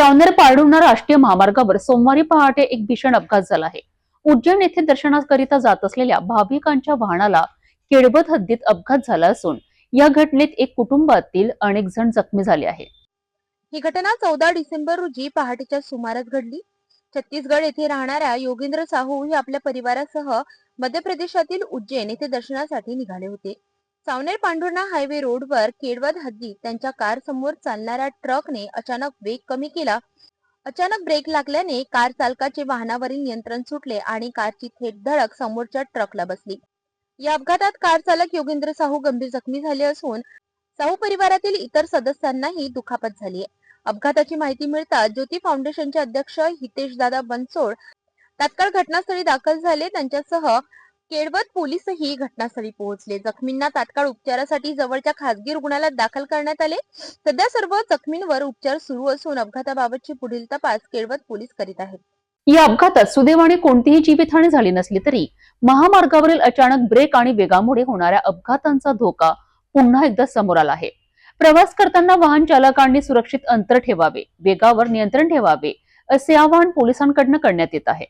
सावनेर पारडुणा राष्ट्रीय महामार्गावर सोमवारी पहाटे एक भीषण अपघात झाला आहे. उज्जैन येथे दर्शनाकरिता जात असलेल्या भाविकांच्या वाहनाला केळबत हद्दीत अपघात झाला असून या घटनेत एक कुटुंबातील अनेक जण जखमी झाले आहेत. ही घटना चौदा डिसेंबर रोजी पहाटेच्या सुमारास घडली. छत्तीसगड येथे राहणाऱ्या योगेंद्र साहू हे आपल्या परिवारासह मध्य प्रदेशातील उज्जैन येथे दर्शनासाठी निघाले होते. सावनेर पांढुर्णा हायवे रोडवर केडवद हद्दीत त्यांच्या कार समोर चालणाऱ्या ट्रकने अचानक वेग कमी केला. अचानक ब्रेक लागल्याने कार चालकाचे वाहनावरील नियंत्रण सुटले आणि कारची थेट धडक समोरच्या ट्रकला बसली. या अपघातात कार चालक योगेंद्र साहू गंभीर जखमी झाले असून साहू परिवारातील इतर सदस्यांनाही दुखापत झाली अपघाताची माहिती मिळताच ज्योती फाउंडेशनचे अध्यक्ष हितेश दादा बनसोड तात्काळ घटनास्थळी दाखल झाले. त्यांच्यासह केळवत पोलीसही घटनास्थळी पोहोचले. जखमींना तात्काळ उपचारासाठी जवळच्या खासगी रुग्णालयात दाखल करण्यात आले. सध्या सर्व जखमींवर उपचार सुरू असून अपघाताबाबतची पुढील तपास केळवत पोलीस करीत आहेत. या अपघातात सुदैवाने कोणतीही जीवितहानी झाली नसली तरी महामार्गावरील अचानक ब्रेक आणि वेगामुळे होणाऱ्या अपघातांचा धोका पुन्हा एकदा समोर आला आहे. प्रवास करताना वाहन चालकांनी सुरक्षित अंतर ठेवावे वेगावर नियंत्रण ठेवावे असे आवाहन पोलिसांकडनं करण्यात येत आहे.